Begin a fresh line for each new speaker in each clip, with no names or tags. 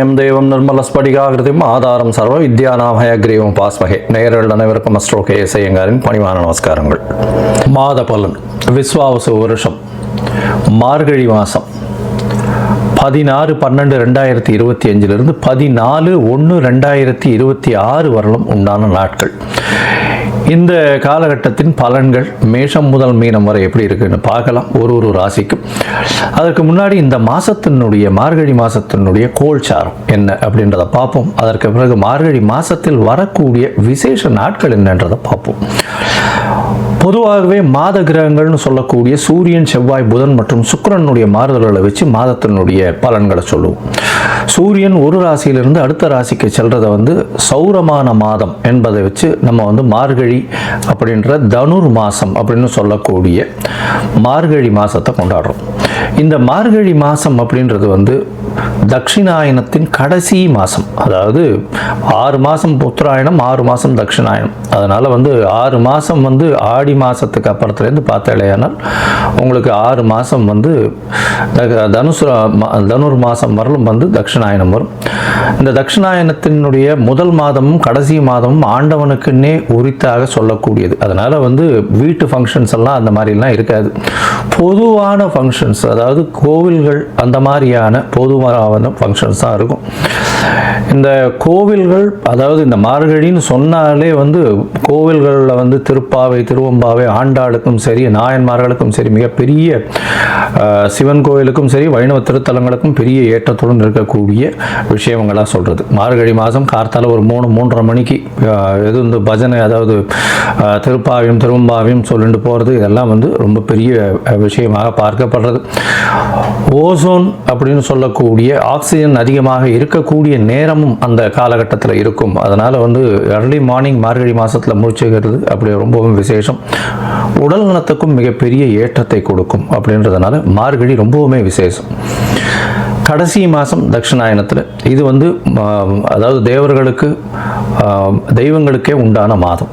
ஞானசம்பந்தமயம் தேவம் நிர்மலஸ்படிகாகிருதியும் ஆதாரம் சர்வ வித்யாநாமய கிரீவம் பாஸ்மகே. நேயர்கள் அனைவருக்கும் அஸ்ட்ரோ கே ஐயங்காரின் பணிவான நமஸ்காரங்கள். மாத பலன் விஸ்வாவசு வருஷம் மார்கழி மாதம் பதினாறு பன்னெண்டு ரெண்டாயிரத்தி இருபத்தி அஞ்சிலிருந்து பதினாலு ஒன்று ரெண்டாயிரத்தி இருபத்தி ஆறு வரலும் உண்டான நாட்கள். இந்த காலகட்டத்தின் பலன்கள் மேஷம் முதல் மீனம் வரை எப்படி இருக்குன்னு பார்க்கலாம். ஒரு ஒரு ராசிக்கும் அதற்கு முன்னாடி இந்த மாசத்தினுடைய மார்கழி மாசத்தினுடைய கோல்சாரம் என்ன அப்படின்றத பார்ப்போம். அதற்கு பிறகு மார்கழி மாசத்தில் வரக்கூடிய விசேஷ நாட்கள் என்னன்றதை பார்ப்போம். பொதுவாகவே மாத கிரகங்கள்னு சொல்லக்கூடிய சூரியன் செவ்வாய் புதன் மற்றும் சுக்கிரனுடைய மாறுதல்களை வச்சு மாதத்தினுடைய பலன்களை சொல்லுவோம். சூரியன் ஒரு ராசியிலிருந்து அடுத்த ராசிக்கு செல்றதை வந்து சௌரமான மாதம் என்பதை வச்சு நம்ம வந்து மார்கழி அப்படின்ற தனுர் மாதம் அப்படின்னு சொல்லக்கூடிய மார்கழி மாதத்தை கொண்டாடுறோம். இந்த மார்கழி மாதம் அப்படின்றது வந்து தட்சிணாயனத்தின் கடைசி மாதம் அதாவது ஆறு மாதம் உத்தராயணம் ஆறு மாதம் தட்சிணாயனம் அதனால் வந்து ஆறு மாதம் வந்து ஆடி மாதத்துக்கு அப்புறத்துலேருந்து பார்த்தாலேயானால் உங்களுக்கு ஆறு மாதம் வந்து தனுசு தனுர் மாதம் வரலும் வந்து தட்சிணாயனம் வரும். இந்த தட்சிணாயனத்தினுடைய முதல் மாதமும் கடைசி மாதமும் ஆண்டவனுக்குன்னே உரித்தாக சொல்லக்கூடியது. அதனால் வந்து வீட்டு ஃபங்க்ஷன்ஸ் எல்லாம் அந்த மாதிரிலாம் இருக்காது. பொதுவான ஃபங்க்ஷன்ஸ் அதாவது கோவில்கள் அந்த மாதிரியான பொது பொதுவான ஃபங்க்ஷன்ஸ் தான் இருக்கும். இந்த கோவில்கள் அதாவது இந்த மார்கழின்னு சொன்னாலே வந்து கோவில்களில் வந்து திருப்பாவை திருவம்பாவை ஆண்டாளுக்கும் சரி நாயன்மார்களுக்கும் சரி மிகப்பெரிய சிவன் கோவிலுக்கும் சரி வைணவ திருத்தலங்களுக்கும் பெரிய ஏற்றத்துடன் இருக்கக்கூடிய விஷயங்களாக சொல்கிறது மார்கழி மாதம் கார்த்தால ஒரு மூணு மூன்றரை மணிக்கு எது இந்த பஜனை அதாவது திருப்பாவையும் திருவம்பாவையும் சொல்லிட்டு போகிறது இதெல்லாம் வந்து ரொம்ப பெரிய விஷயமாக பார்க்கப்படுறது. ஓசோன் அப்படின்னு சொல்லக்கூடிய ஆக்சிஜன் அதிகமாக இருக்கக்கூடிய நேரமும் அந்த காலகட்டத்தில் இருக்கும். அதனால் வந்து அர்லி மார்னிங் மார்கழி மாதத்தில் முடிச்சுக்கிறது அப்படி ரொம்பவும் விசேஷம். உடல் நலத்துக்கும் மிகப்பெரிய ஏற்றத்தை கொடுக்கும் அப்படின்றதுனால மார்கழி ரொம்பவுமே விசேஷம். கடைசி மாதம் தட்சிணாயனத்தில் இது வந்து அதாவது தேவர்களுக்கு தெய்வங்களுக்கே உண்டான மாதம்.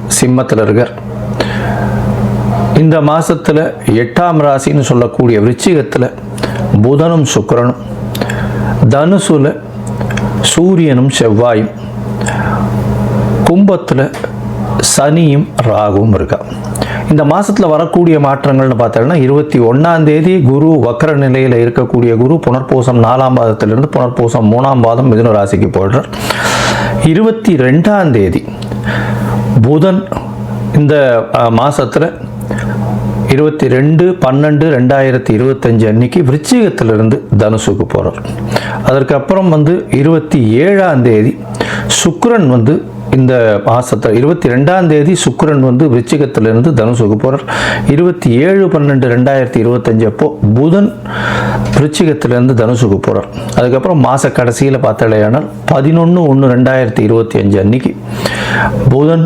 சிம்மத்தில் இருக்கார். இந்த மாதத்தில் எட்டாம் ராசின்னு சொல்லக்கூடிய விருச்சிகத்தில் புதனும் சுக்கரனும் தனுசுல சூரியனும் செவ்வாயும் கும்பத்தில் சனியும் ராகுவும் இருக்கா. இந்த மாதத்தில் வரக்கூடிய மாற்றங்கள்னு பார்த்தோம்னா இருபத்தி ஒன்றாம் தேதி குரு வக்கர நிலையில் இருக்கக்கூடிய குரு புனர்பூசம் நாலாம் பாதத்திலிருந்து புனர்பூசம் மூணாம் பாதம் மிதுன ராசிக்கு போடுறார் இருபத்தி ரெண்டாம் தேதி புதன் இந்த மாதத்தில் இருபத்தி ரெண்டு பன்னெண்டு ரெண்டாயிரத்தி இருபத்தஞ்சு அன்னைக்கு விருச்சிகத்திலிருந்து தனுசுக்கு போகிறார் அதற்கப்புறம் வந்து இருபத்தி ஏழாம் தேதி சுக்கிரன் வந்து இந்த மாதத்தில் இருபத்தி ரெண்டாம் தேதி சுக்கிரன் வந்து விருச்சிகத்திலிருந்து தனுசுக்கு போகிறார் இருபத்தி ஏழு பன்னெண்டு ரெண்டாயிரத்தி இருபத்தஞ்சு அப்போ புதன் விருச்சிகத்திலிருந்து தனுசுக்கு போகிறார் அதுக்கப்புறம் மாத கடைசியில் பார்த்தாலேயானால் பதினொன்று ஒன்று ரெண்டாயிரத்தி இருபத்தி அஞ்சு அன்னைக்கு புதன்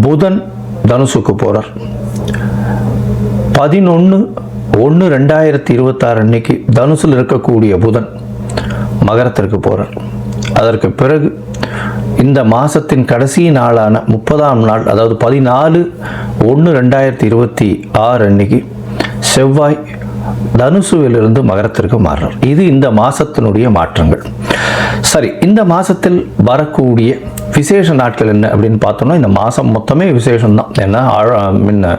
புதன் தனுசுக்கு போகிறார் பதினொன்று ஒன்று ரெண்டாயிரத்தி இருபத்தாறு அன்னைக்கு தனுசில் இருக்கக்கூடிய புதன் மகரத்திற்கு போகிறார் அதற்கு பிறகு இந்த மாதத்தின் கடைசி நாளான முப்பதாம் நாள் அதாவது பதினாலு ஒன்று ரெண்டாயிரத்தி இருபத்தி ஆறு அன்னைக்கு செவ்வாய் தனுசுவிலிருந்து மகரத்திற்கு மாறுறார். இது இந்த மாதத்தினுடைய மாற்றங்கள். சரி இந்த மாதத்தில் வரக்கூடிய விசேஷ நாட்கள் என்ன அப்படின்னு பார்த்தோம்னா இந்த மாதம் மொத்தமே விசேஷம் தான். ஏன்னா முன்ன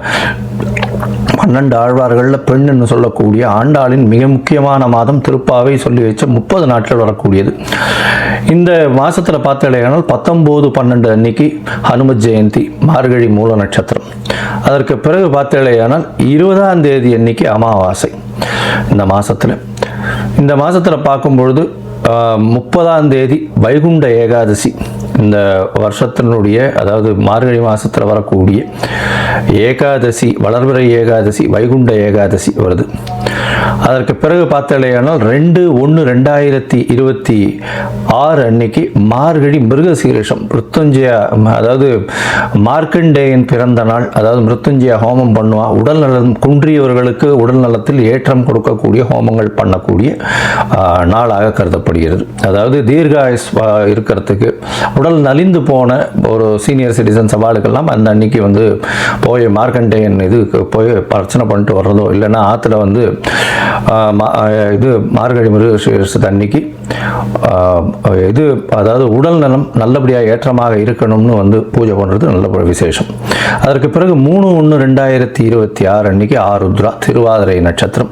பன்னெண்டு ஆழ்வார்களில் பெண்ணுன்னு சொல்லக்கூடிய ஆண்டாளின் மிக முக்கியமான மாதம் திருப்பாவை சொல்லி வச்ச முப்பது நாட்கள் வரக்கூடியது. இந்த மாதத்தில் பார்த்தாலேயானால் பத்தொம்போது பன்னெண்டு அன்னைக்கு ஹனுமத் ஜெயந்தி மார்கழி மூல நட்சத்திரம். அதற்கு பிறகு பார்த்தாலேயானால் இருபதாம் தேதி அன்னைக்கு அமாவாசை. இந்த மாதத்தில் இந்த மாதத்தில் பார்க்கும்பொழுது முப்பதாம் தேதி வைகுண்ட ஏகாதசி. இந்த வருஷத்தினுடைய அதாவது மார்கழி மாதத்தில் வரக்கூடிய ஏகாதசி வளர்பிறை ஏகாதசி வைகுண்ட ஏகாதசி வருது. அதற்கு பிறகு பார்த்தாலேயானால் ரெண்டு ஒன்று ரெண்டாயிரத்தி இருபத்தி ஆறு அன்னைக்கு மார்கழி மிருகசீரிஷம் மிருத்துஞ்சயா அதாவது மார்க்கண்டேயன் பிறந்த நாள் அதாவது மிருத்துஞ்சயா ஹோமம் பண்ணுவான் உடல் நலம் குன்றியவர்களுக்கு உடல் நலத்தில் ஏற்றம் கொடுக்கக்கூடிய ஹோமங்கள் பண்ணக்கூடிய நாளாக கருதப்படுகிறது. அதாவது தீர்காயுஸ் இருக்கிறதுக்கு உடல் நலிந்து போன ஒரு சீனியர் சிட்டிசன் சவாலுக்கெல்லாம் அந்த அன்னைக்கு வந்து போய் மார்க்கண்டேயன் இதுக்கு போய் பிரச்சனை பண்ணிட்டு வர்றதோ இல்லைன்னா ஆற்றுல வந்து இது மார்கழி மிருகசீரிஷத்து அன்னைக்கு இது அதாவது உடல் நலம் நல்லபடியாக ஏற்றமாக இருக்கணும்னு வந்து பூஜை பண்ணுறது நல்ல விசேஷம். அதற்கு பிறகு மூணு ஒன்று ரெண்டாயிரத்தி இருபத்தி ஆறு அன்னைக்கு ஆருத்ரா திருவாதிரை நட்சத்திரம்.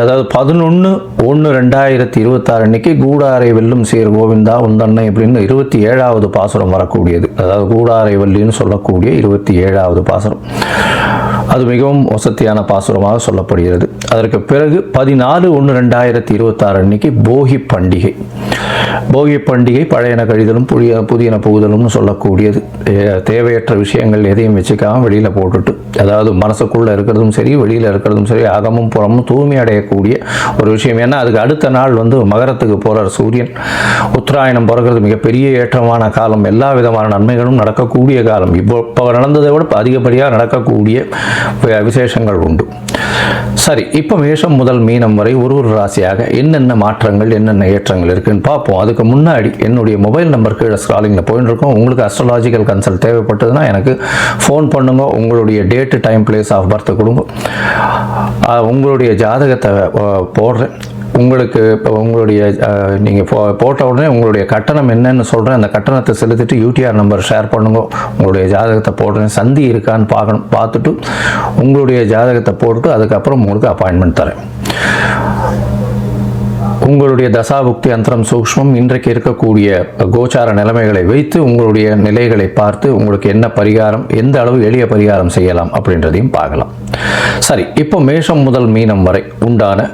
அதாவது பதினொன்று ஒன்று ரெண்டாயிரத்தி இருபத்தாறு அன்னைக்கு கூடாரை வெல்லும் சீர் கோவிந்தா உந்தன்னை அப்படின்னு இருபத்தி ஏழாவது பாசுரம் வரக்கூடியது. அதாவது கூடாரை வள்ளின்னு சொல்லக்கூடிய இருபத்தி ஏழாவது பாசுரம். அது மிகவும் வசத்தியான பாசுரமாக சொல்லப்படுகிறது. அதற்கு பிறகு பதினாலு ஒன்று ரெண்டாயிரத்தி இருபத்தாறு அன்னைக்கு போகி பண்டிகை. போகி பண்டிகை பழையன கழிதலும் புதிய புதியன புகுதலும்னு சொல்லக்கூடியது. தேவையற்ற விஷயங்கள் எதையும் வச்சுக்காம வெளியில் போட்டுட்டு அதாவது மனசுக்குள்ளே இருக்கிறதும் சரி வெளியில் இருக்கிறதும் சரி அகமும் புறமும் தூய்மை அடையக்கூடிய ஒரு விஷயம். ஏன்னா அதுக்கு அடுத்த நாள் வந்து மகரத்துக்கு போகிறார் சூரியன். உத்தராயணம் பிறக்கிறது மிகப்பெரிய ஏற்றமான காலம். எல்லா விதமான நன்மைகளும் நடக்கக்கூடிய காலம். இப்போ இப்போ நடந்ததை விட அதிகப்படியாக நடக்கக்கூடிய விசேஷங்கள் உண்டு சரி இப்போ மேஷம் முதல் மீனம் வரை ஒரு ஒரு ராசியாக என்னென்ன மாற்றங்கள் என்னென்ன ஏற்றங்கள் இருக்குன்னு பார்ப்போம். அதுக்கு முன்னாடி என்னுடைய மொபைல் நம்பர் கீழே ஸ்க்ராலிங்கில் போயின்னு இருக்கோம் உங்களுக்கு அஸ்ட்ராலாஜிக்கல் கன்சல்ட் தேவைப்பட்டதுன்னா எனக்கு ஃபோன் பண்ணுங்க. உங்களுடைய date time place of birth கொடுங்க. உங்களுடைய ஜாதகத்தை போடுறேன். உங்களுக்கு இப்போ உங்களுடைய நீங்கள் போ போட்ட உடனே உங்களுடைய கட்டணம் என்னன்னு சொல்கிறேன் அந்த கட்டணத்தை செலுத்திட்டு யூடிஆர் நம்பர் ஷேர் பண்ணுங்க. உங்களுடைய ஜாதகத்தை போடுறேன். சந்தி இருக்கான்னு பார்க்கணும் பார்த்துட்டு உங்களுடைய ஜாதகத்தை போட்டுட்டு அதுக்கப்புறம் உங்களுக்கு அப்பாயின்மெண்ட் தரேன். உங்களுடைய தசாபுக்தி அந்தரம் சூக்ஷ்மம். இன்றைக்கு இருக்கக்கூடிய கோச்சார நிலைமைகளை வைத்து உங்களுடைய நிலைகளை பார்த்து உங்களுக்கு என்ன பரிகாரம் எந்த அளவு எளிய பரிகாரம் செய்யலாம் அப்படின்றதையும் பார்க்கலாம். சரி இப்போ மேஷம் முதல் மீனம் வரை உண்டான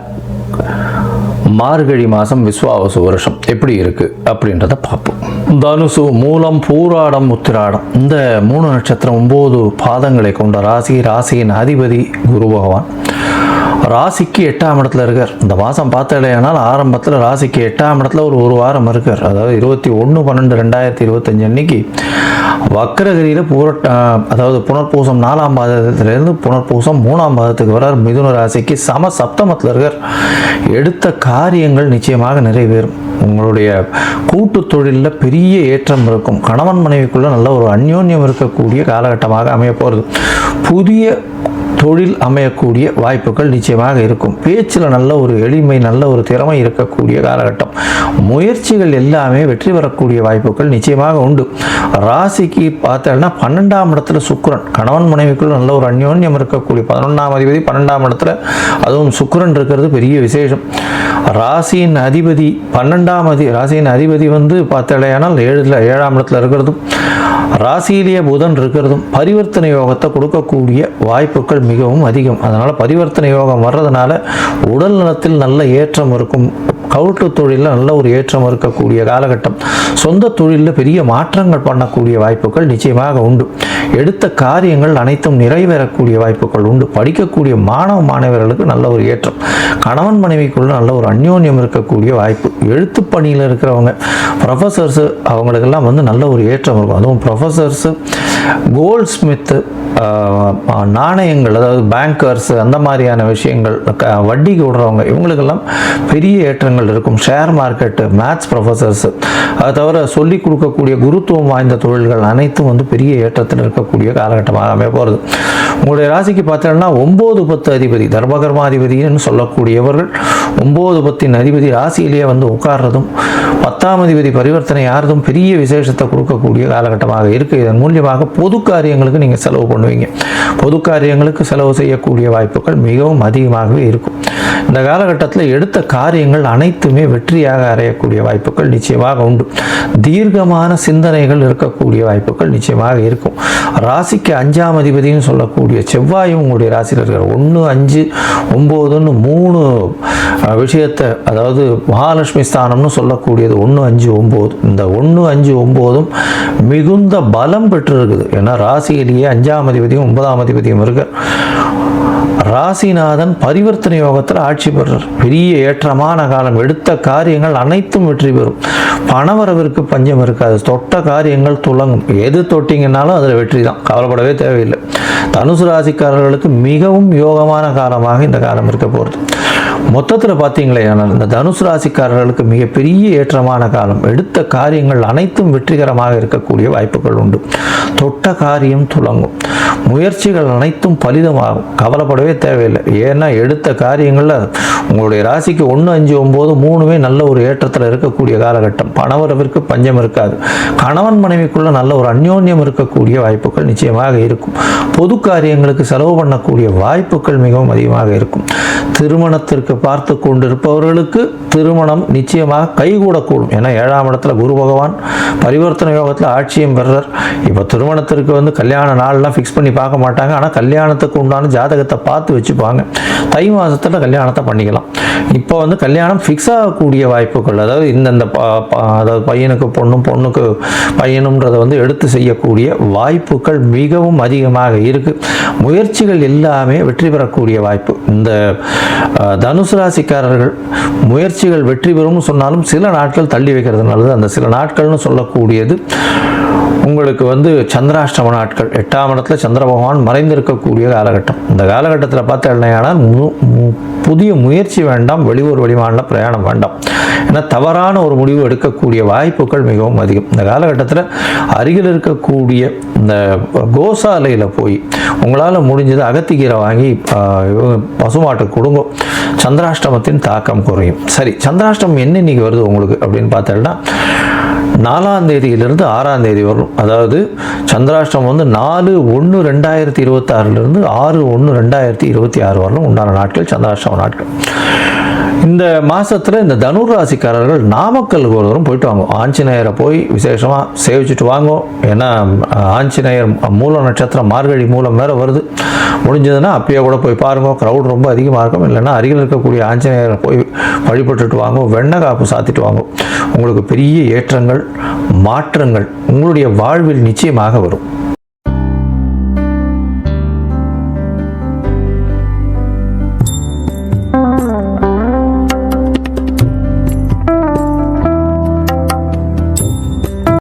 மார்கழி மாதம் விஸ்வாவசு வருஷம் எப்படி இருக்கு அப்படின்றத பார்ப்போம். தனுசு மூலம் பூராடம் உத்திராடம். இந்த மூணு நட்சத்திரம் ஒம்பது பாதங்களை கொண்ட ராசி ராசியின் அதிபதி குரு பகவான். ராசிக்கு எட்டாம் இடத்துல இருக்கார். இந்த மாதம் பார்த்தடையானால் ஆரம்பத்தில் ராசிக்கு எட்டாம் இடத்துல ஒரு ஒரு வாரம் இருக்கார். அதாவது இருபத்தி ஒன்று பன்னெண்டு ரெண்டாயிரத்தி இருபத்தஞ்சு அன்னைக்கு வக்கரகிரியில் பூரட்ட அதாவது புனர்பூசம் நாலாம் பாதத்திலேருந்து புனர்பூசம் மூணாம் பாதத்துக்கு வரார். மிதுன ராசிக்கு சம சப்தமத்தில் இருக்கார். எடுத்த காரியங்கள் நிச்சயமாக நிறைவேறும். உங்களுடைய கூட்டு தொழிலில் பெரிய ஏற்றம் இருக்கும். கணவன் மனைவிக்குள்ளே நல்ல ஒரு அந்யோன்யம் இருக்கக்கூடிய காலகட்டமாக அமைய போகிறது புதிய தொழில் அமையக்கூடிய வாய்ப்புகள் நிச்சயமாக இருக்கும். பேச்சில் நல்ல ஒரு எளிமை நல்ல ஒரு திறமை இருக்கக்கூடிய காலகட்டம். முயற்சிகள் எல்லாமே வெற்றி பெறக்கூடிய வாய்ப்புகள் நிச்சயமாக உண்டு. ராசிக்கு பார்த்தோம்னா பன்னெண்டாம் இடத்துல சுக்கரன். கணவன் மனைவிக்குள்ள நல்ல ஒரு அந்யோன்யம் இருக்கக்கூடிய பதினொன்றாம் அதிபதி பன்னெண்டாம் இடத்துல அதுவும் சுக்கரன் இருக்கிறது பெரிய விசேஷம். ராசியின் அதிபதி பன்னெண்டாம் அதி ராசியின் அதிபதி வந்து பார்த்தாலேயானால் ஏழில் ஏழாம் இடத்துல இருக்கிறதும் ராசியிலேயே புதன் இருக்கிறதும் பரிவர்த்தனை யோகத்தை கொடுக்கக்கூடிய வாய்ப்புகள் மிகவும் அதிகம். அதனால் பரிவர்த்தனை யோகம் வர்றதுனால உடல் நலத்தில் நல்ல ஏற்றம் இருக்கும். கவுட்டு தொழிலில் நல்ல ஒரு ஏற்றம் இருக்கக்கூடிய காலகட்டம். சொந்த தொழிலில் பெரிய மாற்றங்கள் பண்ணக்கூடிய வாய்ப்புகள் நிச்சயமாக உண்டு. எடுத்த காரியங்கள் அனைத்தும் நிறைவேறக்கூடிய வாய்ப்புகள் உண்டு. படிக்கக்கூடிய மாணவ மாணவர்களுக்கு நல்ல ஒரு ஏற்றம். கணவன் மனைவிக்குள்ள நல்ல ஒரு அந்யோன்யம் இருக்கக்கூடிய வாய்ப்பு. எழுத்து பணியில் இருக்கிறவங்க ப்ரொஃபஸர்ஸு அவங்களுக்கெல்லாம் வந்து நல்ல ஒரு ஏற்றம் இருக்கும். அதுவும் ப்ரொஃபஸர்ஸு கோல்ட் ஸ்மித்து நாணயங்கள் அதாவது பேங்கர்ஸ் அந்த மாதிரியான விஷயங்கள் க- வட்டிக்கு விடுறவங்க இவங்களுக்கெல்லாம் பெரிய ஏற்றங்கள் இருக்கும். ஷேர் மார்க்கெட்டு மேத்ஸ் ப்ரொஃபஸர்ஸ் அதை தவிர சொல்லிக் கொடுக்கக்கூடிய குருத்துவம் வாய்ந்த தொழில்கள் அனைத்தும் வந்து பெரிய ஏற்றத்தில் இருக்கக்கூடிய காலகட்டமாக அமைய போகிறது உங்களுடைய ராசிக்கு பார்த்தீங்கன்னா ஒம்பது பத்து அதிபதி தர்மகர்மாதிபதினு சொல்லக்கூடியவர்கள் ஒம்பது பத்தின் அதிபதி ராசியிலேயே வந்து உட்கார்றதும் பத்தாம் அதிபதி பரிவர்த்தனை யாரதும் பெரிய விசேஷத்தை கொடுக்கக்கூடிய காலகட்டமாக இருக்குது இதன் மூலியமாக பொது காரியங்களுக்கு நீங்கள் செலவு பண்ணுவீங்க. பொது காரியங்களுக்கு செலவு செய்யக்கூடிய வாய்ப்புகள் மிகவும் அதிகமாகவே இருக்கும். இந்த காலகட்டத்தில் எடுத்த காரியங்கள் அனைத்துமே வெற்றியாக அறையக்கூடிய வாய்ப்புகள் நிச்சயமாக உண்டு. தீர்க்கமான சிந்தனைகள் இருக்கக்கூடிய வாய்ப்புகள் நிச்சயமாக இருக்கும். ராசிக்கு அஞ்சாம் அதிபதினு சொல்லக்கூடிய செவ்வாயும் உங்களுடைய ராசியில் இருக்கிற ஒன்று அஞ்சு ஒம்போதுன்னு மூணு விஷயத்தை அதாவது மகாலட்சுமி ஸ்தானம்னு சொல்லக்கூடியது ஒன்று அஞ்சு ஒம்பது. இந்த ஒன்று அஞ்சு ஒம்போதும் மிகுந்த பலம் பெற்றிருக்குது. ஏன்னா ராசியிலேயே அஞ்சாம் அதிபதியும் ஒன்பதாம் அதிபதியும் இருக்க ராசிநாதன் பரிவர்த்தனை யோகத்தில் ஆட்சி பெறுறார். பெரிய ஏற்றமான காலம். எடுத்த காரியங்கள் அனைத்தும் வெற்றி பெறும். பணவரவிற்கு பஞ்சம் இருக்காது. தொட்ட காரியங்கள் துலங்கும் எது தொட்டிங்கனாலும் அதில் வெற்றி தான். கவலைப்படவே தேவையில்லை. தனுசு ராசிக்காரர்களுக்கு மிகவும் யோகமான காலமாக இந்த காலம் இருக்க போகிறது மொத்தத்தில் பார்த்தீங்களே ஆனால் இந்த தனுசு ராசிக்காரர்களுக்கு மிகப்பெரிய ஏற்றமான காலம். எடுத்த காரியங்கள் அனைத்தும் வெற்றிகரமாக இருக்கக்கூடிய வாய்ப்புகள் உண்டு. தொட்ட காரியம் துலங்கும் முயற்சிகள் அனைத்தும் பலிதமாகும். கவலைப்படவே தேவையில்லை. ஏன்னா எடுத்த காரியங்களில் உங்களுடைய ராசிக்கு ஒன்று அஞ்சு ஒம்பது மூணுமே நல்ல ஒரு ஏற்றத்தில் இருக்கக்கூடிய காலகட்டம். பணவரவிற்கு பஞ்சம் இருக்காது. கணவன் மனைவிக்குள்ள நல்ல ஒரு அந்யோன்யம் இருக்கக்கூடிய வாய்ப்புகள் நிச்சயமாக இருக்கும். பொது காரியங்களுக்கு செலவு பண்ணக்கூடிய வாய்ப்புகள் மிகவும் அதிகமாக இருக்கும். திருமணத்திற்கு பார்த்து கொண்டிருப்பவர்களுக்கு திருமணம் நிச்சயமாக கைகூடக்கூடும். ஏன்னா ஏழாம் இடத்துல குரு பகவான் பரிவர்த்தனை யோகத்தில் ஆட்சியம் பெறுறார். இப்போ திருமணத்திற்கு வந்து கல்யாண நாள்லாம் ஃபிக்ஸ் பண்ணி பார்க்க மாட்டாங்க. ஆனால் கல்யாணத்துக்கு உண்டான ஜாதகத்தை பார்த்து வச்சுப்பாங்க. தை மாதத்தில் கல்யாணத்தை பண்ணிக்கலாம். இப்போ வந்து கல்யாணம் ஃபிக்ஸ் ஆகக்கூடிய வாய்ப்புகள் அதாவது இந்தந்த அதாவது பையனுக்கு பொண்ணும் பொண்ணுக்கு பையனுன்றதை வந்து எடுத்து செய்யக்கூடிய வாய்ப்புகள் மிகவும் அதிகமாக இருக்குது முயற்சிகள் எல்லாமே வெற்றி பெறக்கூடிய வாய்ப்பு. இந்த தனு தனுசு ராசிக்காரர்கள் முயற்சிகள் வெற்றி பெறும்னு சொன்னாலும் சில நாட்கள் தள்ளி வைக்கிறது நல்லது அந்த சில நாட்கள்னு சொல்லக்கூடியது உங்களுக்கு வந்து சந்திராஷ்டம நாட்கள். எட்டாம் இடத்துல சந்திர பகவான் மறைந்திருக்கக்கூடிய காலகட்டம். இந்த காலகட்டத்தில் பார்த்தீங்கன்னா புதிய முயற்சி வேண்டாம் வெளியூர் வெளிமாநில பிரயாணம் வேண்டாம். ஏன்னா தவறான ஒரு முடிவு எடுக்கக்கூடிய வாய்ப்புகள் மிகவும் அதிகம். இந்த காலகட்டத்தில் அருகில் இருக்கக்கூடிய இந்த கோசாலையில் போய் உங்களால் முடிஞ்சது அகத்திக்கீரை வாங்கி பசுமாட்டு கொடுங்க. சந்திராஷ்டமத்தின் தாக்கம் குறையும். சரி சந்திராஷ்டமம் என்ன இன்னைக்கு வருது உங்களுக்கு அப்படின்னு பார்த்தோம்னா நாலாம் தேதியிலிருந்து ஆறாம் தேதி வரும். அதாவது சந்திராஷ்டம் வந்து நாலு ஒன்று ரெண்டாயிரத்தி இருபத்தாறுலேருந்து ஆறு ஒன்று ரெண்டாயிரத்தி இருபத்தி ஆறு வரலும் உண்டான நாட்கள் சந்திராஷ்டம நாட்கள். இந்த மாதத்தில் இந்த தனுர் ராசிக்காரர்கள் நாமக்கல் ஒரு தூரம் போயிட்டு வாங்க. ஆஞ்சநேயரை போய் விசேஷமாக சேவிச்சுட்டு வாங்க. ஏன்னா ஆஞ்சநேயர் மூல நட்சத்திரம் மார்கழி மூலம் வேறு வருது. முடிஞ்சதுன்னா அப்பயே கூட போய் பாருங்க. க்ரௌட் ரொம்ப அதிகமாக இருக்கும். இல்லைன்னா அருகில் இருக்கக்கூடிய ஆஞ்சநேயரை போய் வழிபட்டுட்டு வாங்க. வெண்ணை காப்பு சாத்திட்டு வாங்க. உங்களுக்கு பெரிய ஏற்றங்கள் மாற்றங்கள் உங்களுடைய வாழ்வில் நிச்சயமாக வரும்.